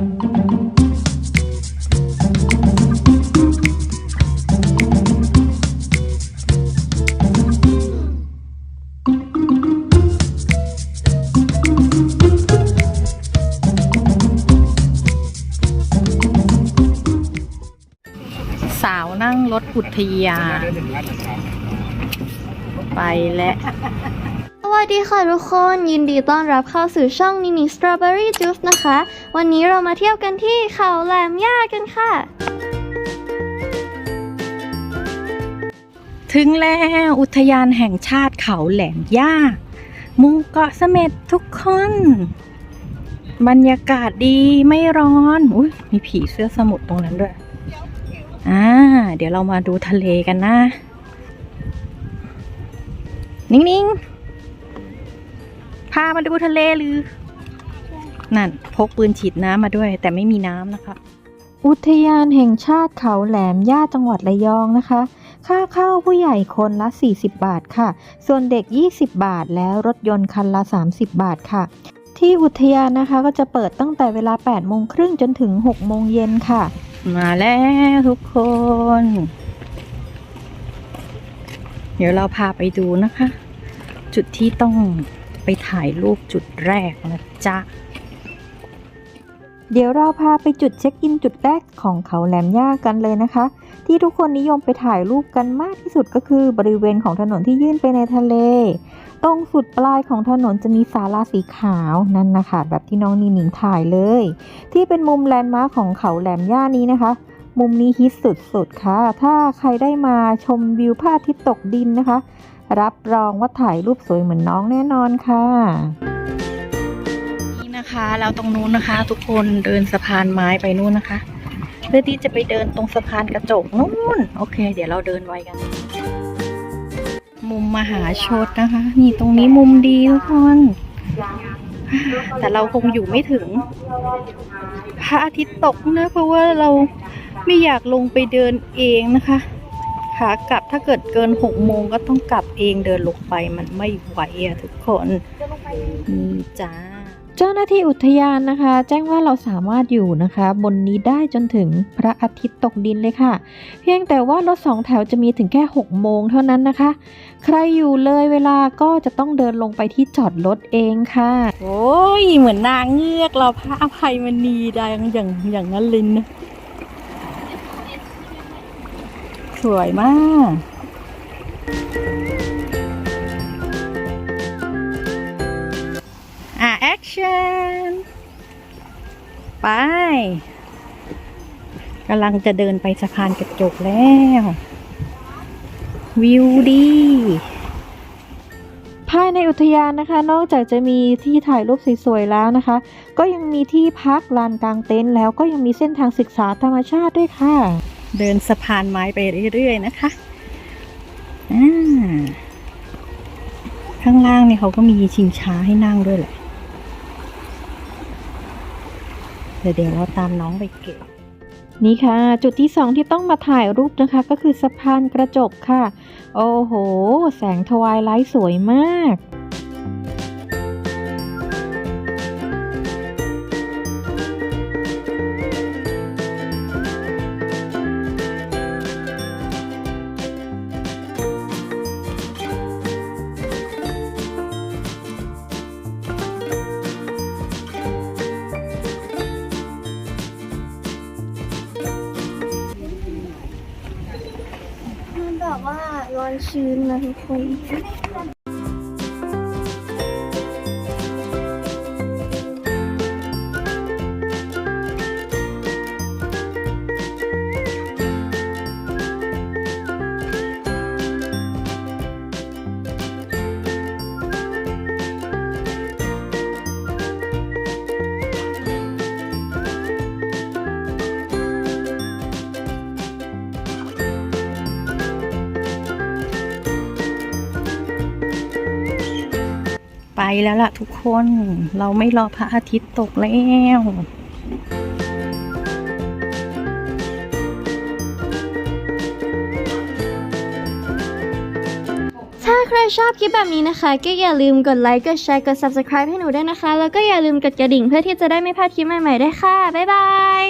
สาวนั่งรถอุทยานไปแล้วส วัสดีค่ะทุกคน ยินดีต้อนรับเข้าสู่ช่องนินิ Strawberry Juice นะคะ วันนี้เรามาเที่ยวกันที่เขาแหลมย่ากันค่ะ ถึงแล้วอุทยานแห่งชาติเขาแหลมย่าหมู่เกาะเสม็ดทุกคน บรรยากาศดีไม่ร้อนอุ้ยมีผีเสื้อสมุทรตรงนั้นด้วยอ่าเดี๋ยวเรามาดูทะเลกันนะ นิ่งๆ มาดูทะเลหรือ นั่นพกปืนฉีดน้ำมาด้วย แต่ไม่มีน้ำนะคะ อุทยานแห่งชาติเขาแหลมย่าจังหวัดระยองนะคะ ค่าเข้าผู้ใหญ่คนละ 40 บาทค่ะ ส่วนเด็ก 20 บาทแล้วรถยนต์คันละ 30 บาทค่ะที่อุทยานนะคะก็จะเปิดตั้งแต่เวลา 8 โมงครึ่งจนถึง 6 โมงเย็นค่ะ มาแล้วทุกคน เดี๋ยวเราพาไปดูนะคะ จุดที่ต้อง ไปถ่ายรูปจุดแรกนะจ๊ะ เดี๋ยวเราพาไปจุดเช็คอินจุดแรกของเขาแหลมย่ากันเลยนะคะ ที่ทุกคนนิยมไปถ่ายรูปกันมากที่สุดก็คือบริเวณของถนนที่ยื่นไปในทะเล ตรงสุดปลายของถนนจะมีศาลาสีขาวนั่นนะคะแบบที่น้องนิหนิงถ่ายเลย ที่เป็นมุมแลนด์มาร์คของเขาแหลมย่านี้นะคะมุมนี้ฮิตสุดๆค่ะ ถ้าใครได้มาชมวิวพระอาทิตย์ตกดินนะคะ รับรองว่าถ่ายรูปสวยเหมือนน้องแน่นอนค่ะนี่นะคะแล้วตรงนู้นนะคะ ทุกคนเดินสะพานไม้ไปนู่นนะคะ เพื่อที่จะไปเดินตรงสะพานกระจกนู่นโอเค เดี๋ยวเราเดินไวกัน มุมมหาชนนะคะ นี่ตรงนี้มุมดีทุกคนแต่เราคงอยู่ไม่ถึง พระอาทิตย์ตกนะ เพราะว่าเราไม่อยากลงไปเดินเองนะคะ ขากลับถ้าเกิดเกินหกโมงก็ต้องกลับเองเดินลงไปมันไม่ไหวอะทุกคนนี่จ้า เจ้าหน้าที่อุทยานนะคะ แจ้งว่าเราสามารถอยู่นะคะ บนนี้ได้จนถึงพระอาทิตย์ตกดินเลยค่ะ เพียงแต่ว่ารถสองแถวจะมีถึงแค่6โมงเท่านั้นนะคะ ใครอยู่เลยเวลาก็จะต้องเดินลงไปที่จอดรถเองค่ะ โอ้ยเหมือนนางเงือกเราพระอภัยมณีได้อย่างอย่างนั้นเลยนะ สวยมาก อะ แอคชั่น ไป กำลังจะเดินไปสะพานกระจกแล้ว วิวดีภายในอุทยานนะคะ นอกจากจะมีที่ถ่ายรูปสวยๆแล้วนะคะ ก็ยังมีที่พักลานกลางเต็นท์แล้วก็ยังมีเส้นทางศึกษาธรรมชาติด้วยค่ะ เดินสะพานไม้ไปเรื่อยๆนะคะอ่าข้างล่างเนี่ยเขาก็มีชิงช้าให้นั่งด้วยแหละเดี๋ยวเดี๋ยวเราตามน้องไปเก็บนี่ค่ะ จุดที่สองที่ต้องมาถ่ายรูปนะคะ ก็คือสะพานกระจกค่ะ โอ้โห แสงทวายไลท์สวยมาก แบบว่าร้อนชื้นนะทุกคน ไปแล้วล่ะทุกคนเราไม่รอพระอาทิตย์ตกแล้วใช่ใครชอบคลิปแบบนี้นะคะ ก็อย่าลืมกดไลค์ กดแชร์ กด subscribe ให้หนูด้วยนะคะ แล้วก็อย่าลืมกดกระดิ่งเพื่อที่จะได้ไม่พลาดคลิปใหม่ๆด้วยค่ะ บ๊ายบาย